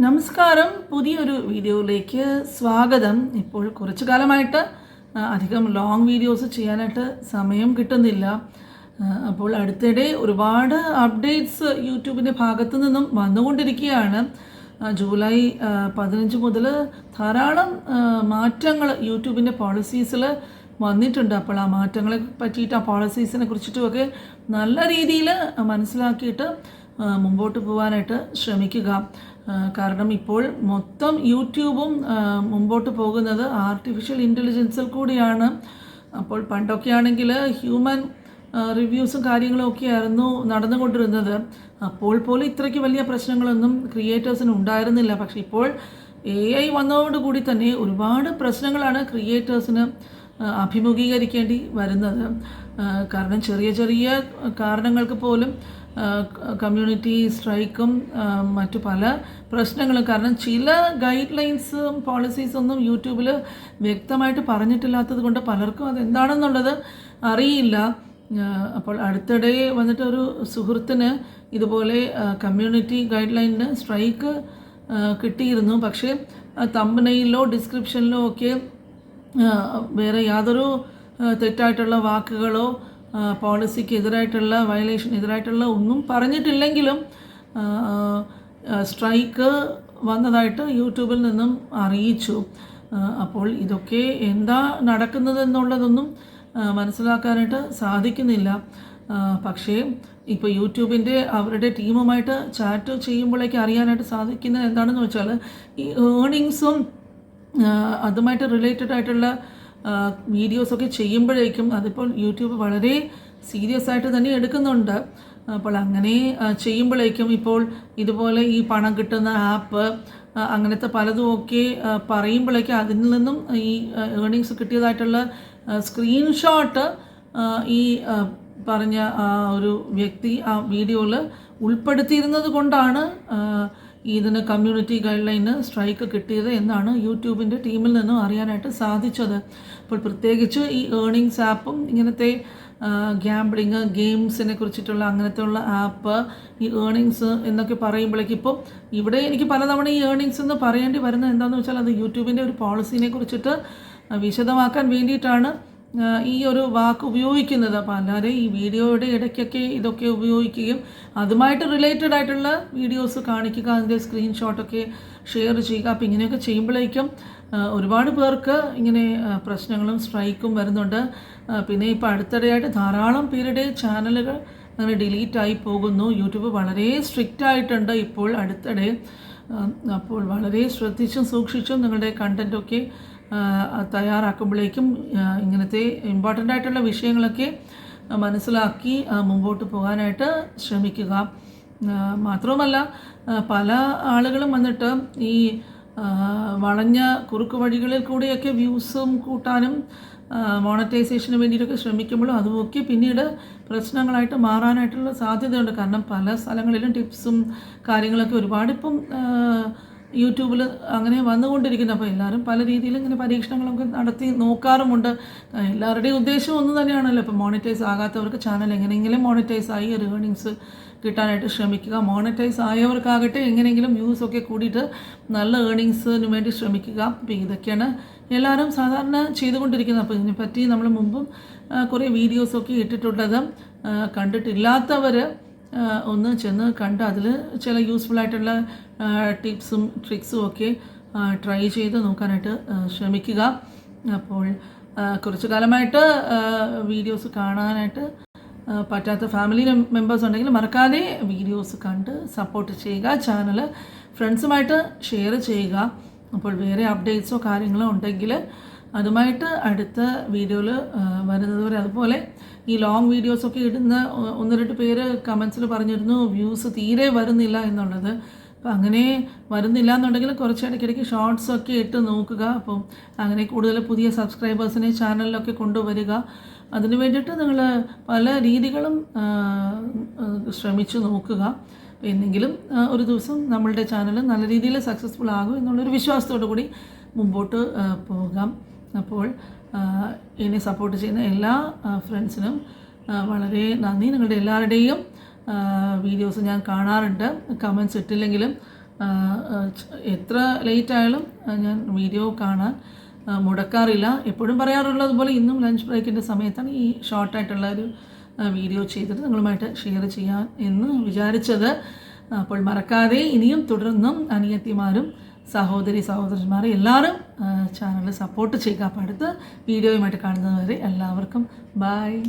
നമസ്കാരം. പുതിയൊരു വീഡിയോയിലേക്ക് സ്വാഗതം. ഇപ്പോൾ കുറച്ചു കാലമായിട്ട് അധികം ലോങ് വീഡിയോസ് ചെയ്യാനായിട്ട് സമയം കിട്ടുന്നില്ല. അപ്പോൾ അടുത്തിടെ ഒരുപാട് അപ്ഡേറ്റ്സ് യൂട്യൂബിന്റെ ഭാഗത്തു നിന്നും വന്നുകൊണ്ടിരിക്കുകയാണ്. ജൂലൈ പതിനഞ്ച് മുതൽ ധാരാളം മാറ്റങ്ങൾ യൂട്യൂബിന്റെ പോളിസീസിൽ വന്നിട്ടുണ്ട്. അപ്പോൾ ആ മാറ്റങ്ങളെ പറ്റിയിട്ട് ആ പോളിസീസിനെ കുറിച്ചിട്ടുമൊക്കെ നല്ല രീതിയിൽ മനസ്സിലാക്കിയിട്ട് മുമ്പോട്ട് പോകാനായിട്ട് ശ്രമിക്കുക. കാരണം ഇപ്പോൾ മൊത്തം യൂട്യൂബും മുമ്പോട്ട് പോകുന്നത് ആർട്ടിഫിഷ്യൽ ഇന്റലിജൻസിൽ കൂടിയാണ്. അപ്പോൾ പണ്ടൊക്കെ ആണെങ്കിൽ ഹ്യൂമൻ റിവ്യൂസും കാര്യങ്ങളും ഒക്കെ ആയിരുന്നു നടന്നുകൊണ്ടിരുന്നത്. അപ്പോൾ പോലും ഇത്രയ്ക്ക് വലിയ പ്രശ്നങ്ങളൊന്നും ക്രിയേറ്റേഴ്സിന് ഉണ്ടായിരുന്നില്ല. പക്ഷെ ഇപ്പോൾ എ ഐ വന്നതോടുകൂടി തന്നെ ഒരുപാട് പ്രശ്നങ്ങളാണ് ക്രിയേറ്റേഴ്സിന് അഭിമുഖീകരിക്കേണ്ടി വരുന്നത്. കാരണം ചെറിയ ചെറിയ കാരണങ്ങൾക്ക് പോലും കമ്മ്യൂണിറ്റി സ്ട്രൈക്കും മറ്റു പല പ്രശ്നങ്ങളും. കാരണം ചില ഗൈഡ് ലൈൻസും പോളിസീസൊന്നും യൂട്യൂബിൽ വ്യക്തമായിട്ട് പറഞ്ഞിട്ടില്ലാത്തത് കൊണ്ട് പലർക്കും അതെന്താണെന്നുള്ളത് അറിയില്ല. അപ്പോൾ അടുത്തിടെ വന്നിട്ട് ഒരു സുഹൃത്തിന് ഇതുപോലെ കമ്മ്യൂണിറ്റി ഗൈഡ് ലൈനിന് സ്ട്രൈക്ക് കിട്ടിയിരുന്നു. പക്ഷേ തമ്പനയിലോ ഡിസ്ക്രിപ്ഷനിലോ ഒക്കെ വേറെ യാതൊരു തെറ്റായിട്ടുള്ള വാക്കുകളോ പോളിസിക്ക് എതിരായിട്ടുള്ള വയലേഷൻ എതിരായിട്ടുള്ള ഒന്നും പറഞ്ഞിട്ടില്ലെങ്കിലും സ്ട്രൈക്ക് വന്നതായിട്ട് യൂട്യൂബിൽ നിന്നും അറിയിച്ചു. അപ്പോൾ ഇതൊക്കെ എന്താ നടക്കുന്നത് എന്നുള്ളതൊന്നും മനസ്സിലാക്കാനായിട്ട് സാധിക്കുന്നില്ല. പക്ഷേ ഇപ്പോൾ യൂട്യൂബിന്റെ അവരുടെ ടീമുമായിട്ട് ചാറ്റ് ചെയ്യുമ്പോഴേക്ക് അറിയാനായിട്ട് സാധിക്കുന്നത് എന്താണെന്ന് വെച്ചാൽ ഈ ഏണിങ്സും അതുമായിട്ട് റിലേറ്റഡ് ആയിട്ടുള്ള വീഡിയോസൊക്കെ ചെയ്യുമ്പോഴേക്കും അതിപ്പോൾ യൂട്യൂബ് വളരെ സീരിയസ് ആയിട്ട് തന്നെ എടുക്കുന്നുണ്ട്. അപ്പോൾ അങ്ങനെ ചെയ്യുമ്പോഴേക്കും ഇപ്പോൾ ഇതുപോലെ ഈ പണം കിട്ടുന്ന ആപ്പ് അങ്ങനത്തെ പലതും ഒക്കെ ആഹ് പറയുമ്പോഴേക്കും അതിൽ നിന്നും ഈ ഏണിങ്സ് കിട്ടിയതായിട്ടുള്ള സ്ക്രീൻഷോട്ട് ഈ പറഞ്ഞ ഒരു വ്യക്തി ആ വീഡിയോയിൽ ഉൾപ്പെടുത്തിയിരുന്നത് കൊണ്ടാണ് ഇതിന് കമ്മ്യൂണിറ്റി ഗൈഡ് ലൈന് സ്ട്രൈക്ക് കിട്ടിയത് എന്നാണ് യൂട്യൂബിന്റെ ടീമിൽ നിന്നും അറിയാനായിട്ട് സാധിച്ചത്. അപ്പോൾ പ്രത്യേകിച്ച് ഈ ഏണിങ്സ് ആപ്പും ഇങ്ങനത്തെ ഗ്യാംബ്ലിങ് ഗെയിംസിനെ കുറിച്ചിട്ടുള്ള അങ്ങനത്തെ ഉള്ള ആപ്പ് ഈ ഏണിങ്സ് എന്നൊക്കെ പറയുമ്പോഴേക്കും ഇപ്പോൾ ഇവിടെ എനിക്ക് പലതവണ ഈ ഏണിങ്സ് എന്ന് പറയേണ്ടി വരുന്നത് എന്താണെന്ന് വെച്ചാൽ അത് യൂട്യൂബിന്റെ ഒരു പോളിസിനെ കുറിച്ചിട്ട് വിശദമാക്കാൻ വേണ്ടിയിട്ടാണ്. ഈ ഒരു വാക്ക് ഉപയോഗിക്കുന്നത് അല്ലാതെ ഈ വീഡിയോയുടെ ഇടയ്ക്കൊക്കെ ഇതൊക്കെ ഉപയോഗിക്കുകയും അതുമായിട്ട് റിലേറ്റഡ് ആയിട്ടുള്ള വീഡിയോസ് കാണിക്കുക അതിന്റെ സ്ക്രീൻഷോട്ടൊക്കെ ഷെയർ ചെയ്യുക. അപ്പോൾ ഇങ്ങനെയൊക്കെ ചെയ്യുമ്പോഴേക്കും ഒരുപാട് പേർക്ക് ഇങ്ങനെ പ്രശ്നങ്ങളും സ്ട്രൈക്കും വരുന്നുണ്ട്. പിന്നെ ഇപ്പോൾ അടുത്തിടെയായിട്ട് ധാരാളം പേരുടെ ചാനലുകൾ അങ്ങനെ ഡിലീറ്റായി പോകുന്നു. യൂട്യൂബ് വളരെ സ്ട്രിക്റ്റ് ആയിട്ടുണ്ട്. ഇപ്പോൾ അടുത്തിടെ അപ്പോൾ വളരെ ശ്രദ്ധിച്ചും സൂക്ഷിച്ചും നിങ്ങളുടെ കണ്ടന്റൊക്കെ തയ്യാറാക്കുമ്പോഴേക്കും ഇങ്ങനത്തെ ഇമ്പോർട്ടന്റ് ആയിട്ടുള്ള വിഷയങ്ങളൊക്കെ മനസ്സിലാക്കി മുമ്പോട്ട് പോകാനായിട്ട് ശ്രമിക്കുക. മാത്രവുമല്ല പല ആളുകളും വന്നിട്ട് ഈ വളഞ്ഞ കുറുക്ക് വഴികളിൽ കൂടിയൊക്കെ വ്യൂസും കൂട്ടാനും മോണറ്റൈസേഷന് വേണ്ടിയിട്ടൊക്കെ ശ്രമിക്കുമ്പോഴും അതുമൊക്കെ പിന്നീട് പ്രശ്നങ്ങളായിട്ട് മാറാനായിട്ടുള്ള സാധ്യതയുണ്ട്. കാരണം പല സ്ഥലങ്ങളിലും ടിപ്സും കാര്യങ്ങളൊക്കെ ഒരുപാട് ഇപ്പം യൂട്യൂബിൽ അങ്ങനെ വന്നുകൊണ്ടിരിക്കുന്നു. അപ്പോൾ എല്ലാവരും പല രീതിയിൽ ഇങ്ങനെ പരീക്ഷണങ്ങളൊക്കെ നടത്തി നോക്കാറുമുണ്ട്. എല്ലാവരുടെയും ഉദ്ദേശം ഒന്ന് തന്നെയാണല്ലോ. ഇപ്പോൾ മോണിറ്റൈസ് ആകാത്തവർക്ക് ചാനൽ എങ്ങനെയെങ്കിലും മോണിറ്റൈസ് ആയി ഒരു ഏണിങ്സ് കിട്ടാനായിട്ട് ശ്രമിക്കുക. മോണിറ്റൈസ് ആയവർക്കാകട്ടെ എങ്ങനെയെങ്കിലും വ്യൂസ് ഒക്കെ കൂടിയിട്ട് നല്ല ഏണിങ്സിന് വേണ്ടി ശ്രമിക്കുക. അപ്പോൾ ഇതൊക്കെയാണ് എല്ലാവരും സാധാരണ ചെയ്തുകൊണ്ടിരിക്കുന്നത്. അപ്പോൾ ഇതിനെപ്പറ്റി നമ്മൾ മുമ്പും കുറേ വീഡിയോസൊക്കെ ഇട്ടിട്ടുള്ളത് കണ്ടിട്ടില്ലാത്തവർ ഒന്ന് ചെന്ന് കണ്ട് അതിൽ ചില യൂസ്ഫുൾ ആയിട്ടുള്ള ടിപ്സും ട്രിക്സും ഒക്കെ ട്രൈ ചെയ്ത് നോക്കാനായിട്ട് ശ്രമിക്കുക. അപ്പോൾ കുറച്ചു കാലമായിട്ട് വീഡിയോസ് കാണാനായിട്ട് പറ്റാത്ത ഫാമിലി മെമ്പേഴ്സ് ഉണ്ടെങ്കിൽ മറക്കാതെ വീഡിയോസ് കണ്ട് സപ്പോർട്ട് ചെയ്യുക ചാനൽ ഫ്രണ്ട്സുമായിട്ട് ഷെയർ ചെയ്യുക. അപ്പോൾ വേറെ അപ്ഡേറ്റ്സോ കാര്യങ്ങളോ ഉണ്ടെങ്കിൽ അതുമായിട്ട് അടുത്ത വീഡിയോയിൽ വരുന്നതുവരെ അതുപോലെ ഈ ലോങ് വീഡിയോസൊക്കെ ഇടുന്ന ഒന്ന് രണ്ട് പേര് കമൻസിൽ പറഞ്ഞിരുന്നു വ്യൂസ് തീരെ വരുന്നില്ല എന്നുള്ളത്. അപ്പം അങ്ങനെ വരുന്നില്ല എന്നുണ്ടെങ്കിൽ കുറച്ച് ഇടയ്ക്കിടയ്ക്ക് ഷോർട്സ് ഒക്കെ ഇട്ട് നോക്കുക. അപ്പം അങ്ങനെ കൂടുതൽ പുതിയ സബ്സ്ക്രൈബേഴ്സിനെ ചാനലിലൊക്കെ കൊണ്ടുവരിക. അതിന് വേണ്ടിയിട്ട് നിങ്ങൾ പല രീതികളും ശ്രമിച്ചു നോക്കുക. എന്നെങ്കിലും ഒരു ദിവസം നമ്മളുടെ ചാനൽ നല്ല രീതിയിൽ സക്സസ്ഫുൾ ആകും എന്നുള്ളൊരു വിശ്വാസത്തോടു കൂടി മുമ്പോട്ട് പോകാം. അപ്പോൾ എന്നെ സപ്പോർട്ട് ചെയ്യുന്ന എല്ലാ ഫ്രണ്ട്സിനും വളരെ നന്ദി. നിങ്ങളുടെ എല്ലാവരുടെയും വീഡിയോസ് ഞാൻ കാണാറുണ്ട്. കമൻസ് ഇട്ടില്ലെങ്കിലും എത്ര ലേറ്റ് ആയാലും ഞാൻ വീഡിയോ കാണാൻ മുടക്കാറില്ല. എപ്പോഴും പറയാറുള്ളതുപോലെ ഇന്നും ലഞ്ച് ബ്രേക്കിന്റെ സമയത്താണ് ഈ ഷോർട്ടായിട്ടുള്ള ഒരു വീഡിയോ ചെയ്തിട്ട് നിങ്ങളുമായിട്ട് ഷെയർ ചെയ്യാൻ എന്ന് വിചാരിച്ചത്. അപ്പോൾ മറക്കാതെ ഇനിയും തുടർന്നും അനിയത്തിമാരും സഹോദരി സഹോദരന്മാരെ എല്ലാവരും ചാനൽ സപ്പോർട്ട് ചെയ്യുക. അപ്പോൾ അടുത്ത വീഡിയോയുമായിട്ട് കാണുന്നത് വരെ എല്ലാവർക്കും ബായ്